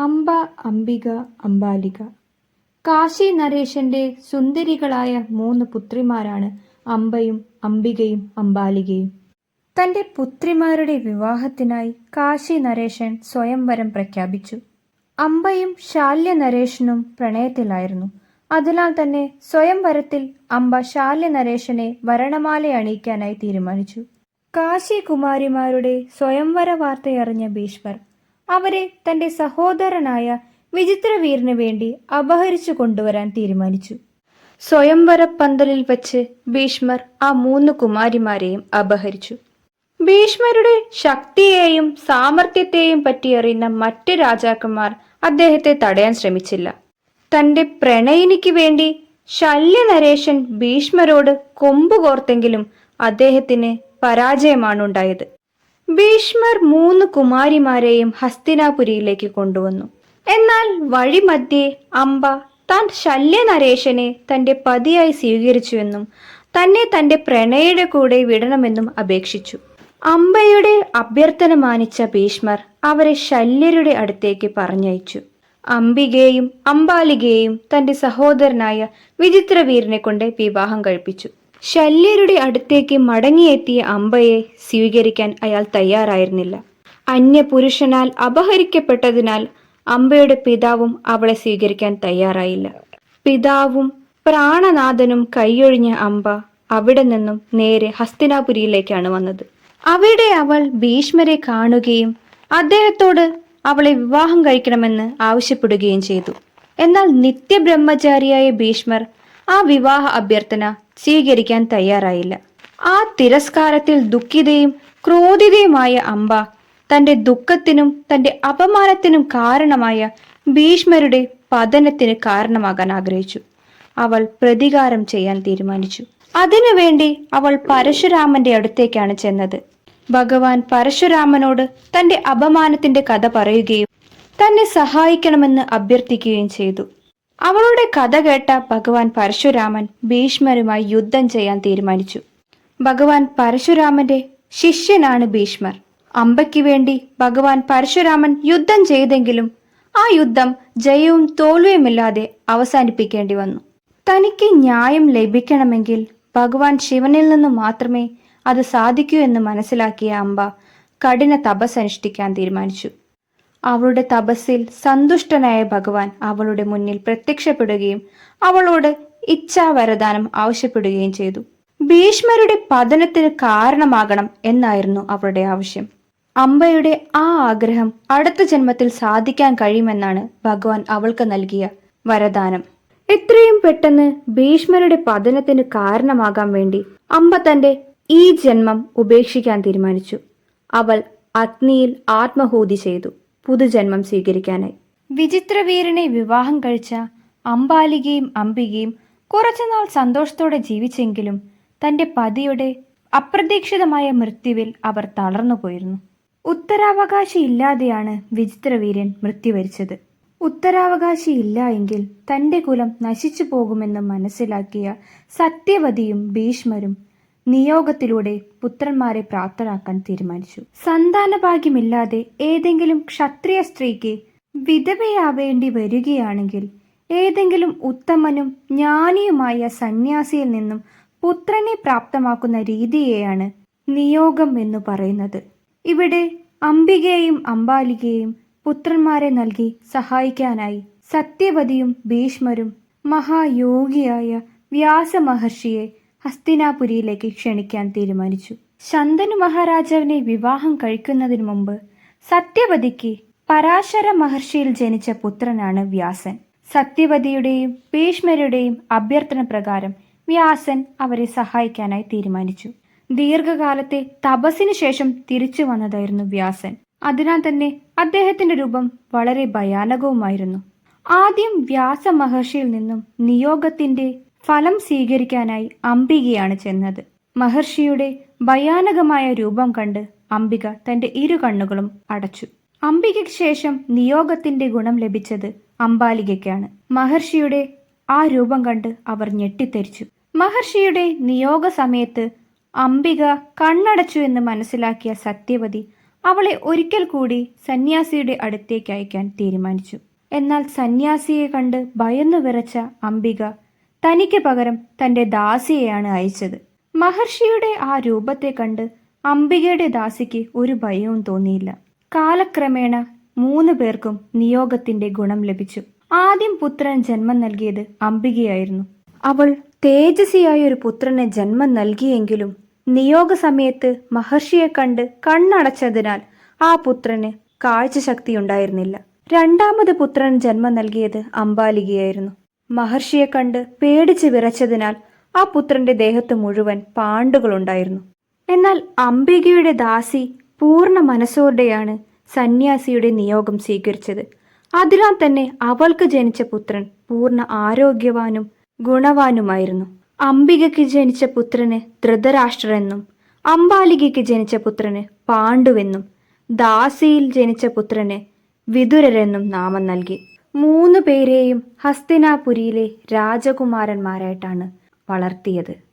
അംബ അംബിക അംബാലിക. കാശി നരേശന്റെ സുന്ദരികളായ മൂന്ന് പുത്രിമാരാണ് അംബയും അംബികയും അംബാലികയും. തന്റെ പുത്രിമാരുടെ വിവാഹത്തിനായി കാശി നരേശൻ സ്വയംവരം പ്രഖ്യാപിച്ചു. അംബയും ശാല്യ നരേശനും പ്രണയത്തിലായിരുന്നു. അതിനാൽ തന്നെ സ്വയംവരത്തിൽ അംബ ശാല്യ നരേശനെ വരണമാല അണിയിക്കാനായി തീരുമാനിച്ചു. കാശി കുമാരിമാരുടെ സ്വയംവര വാർത്തയറിഞ്ഞ ഭീഷ്മർ അവരെ തന്റെ സഹോദരനായ വിചിത്രവീറിന് വേണ്ടി അപഹരിച്ചു കൊണ്ടുവരാൻ തീരുമാനിച്ചു. സ്വയംവര പന്തലിൽ വച്ച് ഭീഷ്മർ ആ മൂന്ന് കുമാരിമാരെയും അപഹരിച്ചു. ഭീഷ്മരുടെ ശക്തിയെയും സാമർത്ഥ്യത്തെയും പറ്റിയറിയുന്ന മറ്റ് രാജാക്കന്മാർ അദ്ദേഹത്തെ തടയാൻ ശ്രമിച്ചില്ല. തന്റെ പ്രണയിനിക്ക് വേണ്ടി ശല്യനരേശൻ ഭീഷ്മരോട് കൊമ്പുകോർത്തെങ്കിലും അദ്ദേഹത്തിന് പരാജയമാണ് ഉണ്ടായത് ഭീഷ്മർ മൂന്ന് കുമാരിമാരെയും ഹസ്തിനാപുരിയിലേക്ക് കൊണ്ടുവന്നു. എന്നാൽ വഴിമധ്യേ അംബ താൻ ശല്യനരേശനെ തന്റെ പതിയായി സ്വീകരിച്ചുവെന്നും തന്നെ തന്റെ പ്രണയുടെ കൂടെ വിടണമെന്നും അപേക്ഷിച്ചു. അംബയുടെ അഭ്യർത്ഥന മാനിച്ച ഭീഷ്മർ അവരെ ശല്യരുടെ അടുത്തേക്ക് പറഞ്ഞയച്ചു. അംബികയെയും അംബാലികയെയും തന്റെ സഹോദരനായ വിചിത്രവീരനെ കൊണ്ട് വിവാഹം കഴിപ്പിച്ചു. ശല്യരുടെ അടുത്തേക്ക് മടങ്ങിയെത്തിയ അംബയെ സ്വീകരിക്കാൻ അയാൾ തയ്യാറായിരുന്നില്ല. അന്യപുരുഷനാൽ അപഹരിക്കപ്പെട്ടതിനാൽ അമ്പയുടെ പിതാവും അവളെ സ്വീകരിക്കാൻ തയ്യാറായില്ല. പിതാവും പ്രാണനാഥനും കൈയൊഴിഞ്ഞ അമ്പ അവിടെ നിന്നും നേരെ ഹസ്തിനാപുരിയിലേക്കാണ് വന്നത്. അവിടെ അവൾ ഭീഷ്മരെ കാണുകയും അദ്ദേഹത്തോട് അവളെ വിവാഹം കഴിക്കണമെന്ന് ആവശ്യപ്പെടുകയും ചെയ്തു. എന്നാൽ നിത്യബ്രഹ്മചാരിയായ ഭീഷ്മർ ആ വിവാഹ അഭ്യർത്ഥന സ്വീകരിക്കാൻ തയ്യാറായില്ല. ആ തിരസ്കാരത്തിൽ ദുഃഖിതയും ക്രോധിതയുമായ അംബ തന്റെ ദുഃഖത്തിനും തന്റെ അപമാനത്തിനും കാരണമായ ഭീഷ്മരുടെ പതനത്തിന് കാരണമാകാൻ ആഗ്രഹിച്ചു. അവൾ പ്രതികാരം ചെയ്യാൻ തീരുമാനിച്ചു. അതിനുവേണ്ടി അവൾ പരശുരാമന്റെ അടുത്തേക്കാണ് ചെന്നത്. ഭഗവാൻ പരശുരാമനോട് തന്റെ അപമാനത്തിന്റെ കഥ പറയുകയും തന്നെ സഹായിക്കണമെന്ന് അഭ്യർത്ഥിക്കുകയും ചെയ്തു. അവളുടെ കഥ കേട്ട ഭഗവാൻ പരശുരാമൻ ഭീഷ്മരുമായി യുദ്ധം ചെയ്യാൻ തീരുമാനിച്ചു. ഭഗവാൻ പരശുരാമന്റെ ശിഷ്യനാണ് ഭീഷ്മർ. അമ്പയ്ക്ക് വേണ്ടി ഭഗവാൻ പരശുരാമൻ യുദ്ധം ചെയ്തെങ്കിലും ആ യുദ്ധം ജയവും തോൽവിയുമില്ലാതെ അവസാനിപ്പിക്കേണ്ടി വന്നു. തനിക്ക് ന്യായം ലഭിക്കണമെങ്കിൽ ഭഗവാൻ ശിവനിൽ നിന്ന് മാത്രമേ അത് സാധിക്കൂ എന്ന് മനസ്സിലാക്കിയ അമ്പ കഠിന തപസ് അനുഷ്ഠിക്കാൻ തീരുമാനിച്ചു. അവളുടെ തപസ്സിൽ സന്തുഷ്ടനായ ഭഗവാൻ അവളുടെ മുന്നിൽ പ്രത്യക്ഷപ്പെടുകയും അവളോട് ഇച്ഛാവരദാനം ആവശ്യപ്പെടുകയും ചെയ്തു. ഭീഷ്മരുടെ പതനത്തിന് കാരണമാകണം എന്നായിരുന്നു അവളുടെ ആവശ്യം. അമ്പയുടെ ആ ആഗ്രഹം അടുത്ത ജന്മത്തിൽ സാധിക്കാൻ കഴിയുമെന്നാണ് ഭഗവാൻ അവൾക്ക് നൽകിയ വരദാനം. എത്രയും പെട്ടെന്ന് ഭീഷ്മരുടെ പതനത്തിന് കാരണമാകാൻ വേണ്ടി അമ്പ തന്റെ ഈ ജന്മം ഉപേക്ഷിക്കാൻ തീരുമാനിച്ചു. അവൾ അഗ്നിയിൽ ആത്മഹൂതി ചെയ്തു പുതുജന്മം സ്വീകരിക്കാനായി. വിചിത്രവീരനെ വിവാഹം കഴിച്ച അമ്പാലികയും അംബികയും കുറച്ചുനാൾ സന്തോഷത്തോടെ ജീവിച്ചെങ്കിലും തന്റെ പതിയുടെ അപ്രതീക്ഷിതമായ മൃത്യുവിൽ അവർ തളർന്നുപോയിരുന്നു. ഉത്തരാവകാശി ഇല്ലാതെയാണ് വിചിത്രവീര്യൻ മൃത്യുവരിച്ചത്. ഉത്തരാവകാശി ഇല്ല എങ്കിൽ തന്റെ കുലം നശിച്ചു പോകുമെന്ന് മനസ്സിലാക്കിയ സത്യവതിയും ഭീഷ്മരും നിയോഗത്തിലൂടെ പുത്രന്മാരെ പ്രാപ്തരാക്കാൻ തീരുമാനിച്ചു. സന്താനഭാഗ്യമില്ലാതെ ഏതെങ്കിലും ക്ഷത്രിയ സ്ത്രീക്ക് വിധവയാവേണ്ടി വരികയാണെങ്കിൽ ഏതെങ്കിലും ഉത്തമനും ജ്ഞാനിയുമായ സന്യാസിയിൽ നിന്നും പുത്രനെ പ്രാപ്തമാക്കുന്ന രീതിയെയാണ് നിയോഗം എന്ന് പറയുന്നത്. ഇവിടെ അംബികയെയും അംബാലികയെയും പുത്രന്മാരെ നൽകി സഹായിക്കാനായി സത്യവതിയും ഭീഷ്മരും മഹായോഗിയായ വ്യാസമഹർഷിയെ ഹസ്തിനാപുരിയിലേക്ക് ക്ഷണിക്കാൻ തീരുമാനിച്ചു. ശന്തനു മഹാരാജാവിനെ വിവാഹം കഴിക്കുന്നതിന് മുമ്പ് സത്യവതിക്ക് പരാശര മഹർഷിയിൽ ജനിച്ച പുത്രനാണ് വ്യാസൻ. സത്യവതിയുടെയും ഭീഷ്മരുടെയും അഭ്യർത്ഥന പ്രകാരം വ്യാസൻ അവരെ സഹായിക്കാനായി തീരുമാനിച്ചു. ദീർഘകാലത്തെ തപസ്സിനു ശേഷം തിരിച്ചു വന്നതായിരുന്നു വ്യാസൻ. അതിനാൽ തന്നെ അദ്ദേഹത്തിന്റെ രൂപം വളരെ ഭയാനകവുമായിരുന്നു. ആദ്യം വ്യാസ മഹർഷിയിൽ നിന്നും നിയോഗത്തിന്റെ ഫലം സ്വീകരിക്കാനായി അംബികയാണ് ചെന്നത്. മഹർഷിയുടെ ഭയാനകമായ രൂപം കണ്ട് അംബിക തന്റെ ഇരു കണ്ണുകളും അടച്ചു. അംബികയ്ക്ക് ശേഷം നിയോഗത്തിന്റെ ഗുണം ലഭിച്ചത് അംബാലികയ്ക്കാണ് മഹർഷിയുടെ ആ രൂപം കണ്ട് അവർ ഞെട്ടിത്തെരിച്ചു. മഹർഷിയുടെ നിയോഗ സമയത്ത് അംബിക കണ്ണടച്ചു എന്ന് മനസ്സിലാക്കിയ സത്യവതി അവളെ ഒരിക്കൽ കൂടി സന്യാസിയുടെ അടുത്തേക്ക് അയക്കാൻ തീരുമാനിച്ചു. എന്നാൽ സന്യാസിയെ കണ്ട് ഭയന്നു വിറച്ച അംബിക തനിക്ക് പകരം തന്റെ ദാസിയെയാണ് അയച്ചത്. മഹർഷിയുടെ ആ രൂപത്തെ കണ്ട് അംബികയുടെ ദാസിക്ക് ഒരു ഭയവും തോന്നിയില്ല. കാലക്രമേണ മൂന്ന് പേർക്കും നിയോഗത്തിന്റെ ഗുണം ലഭിച്ചു. ആദ്യം പുത്രൻ ജന്മം നൽകിയത് അംബികയായിരുന്നു. അവൾ തേജസ്വിയായ ഒരു പുത്രനെ ജന്മം നൽകിയെങ്കിലും നിയോഗ സമയത്ത് മഹർഷിയെ കണ്ട് കണ്ണടച്ചതിനാൽ ആ പുത്രന് കാഴ്ചശക്തി ഉണ്ടായിരുന്നില്ല രണ്ടാമത് പുത്രൻ ജന്മം നൽകിയത് അംബാലികയായിരുന്നു മഹർഷിയെ കണ്ട് പേടിച്ച് വിറച്ചതിനാൽ ആ പുത്രന്റെ ദേഹത്ത് മുഴുവൻ പാണ്ടുകൾ ഉണ്ടായിരുന്നു എന്നാൽ അംബികയുടെ ദാസി പൂർണ മനസ്സോടെയാണ് സന്യാസിയുടെ നിയോഗം സ്വീകരിച്ചത്. അതിനാൽ തന്നെ അവൾക്ക് ജനിച്ച പുത്രൻ പൂർണ ആരോഗ്യവാനും ഗുണവാനുമായിരുന്നു. അംബികയ്ക്ക് ജനിച്ച പുത്രന് ധൃതരാഷ്ട്രെന്നും അംബാലികയ്ക്ക് ജനിച്ച പുത്രന് പാണ്ഡുവെന്നും ദാസിയിൽ ജനിച്ച പുത്രന് വിതുരരെന്നും നാമം നൽകി. മൂന്നു പേരെയും ഹസ്തിനാപുരിയിലെ രാജകുമാരന്മാരായിട്ടാണ് വളർത്തിയത്.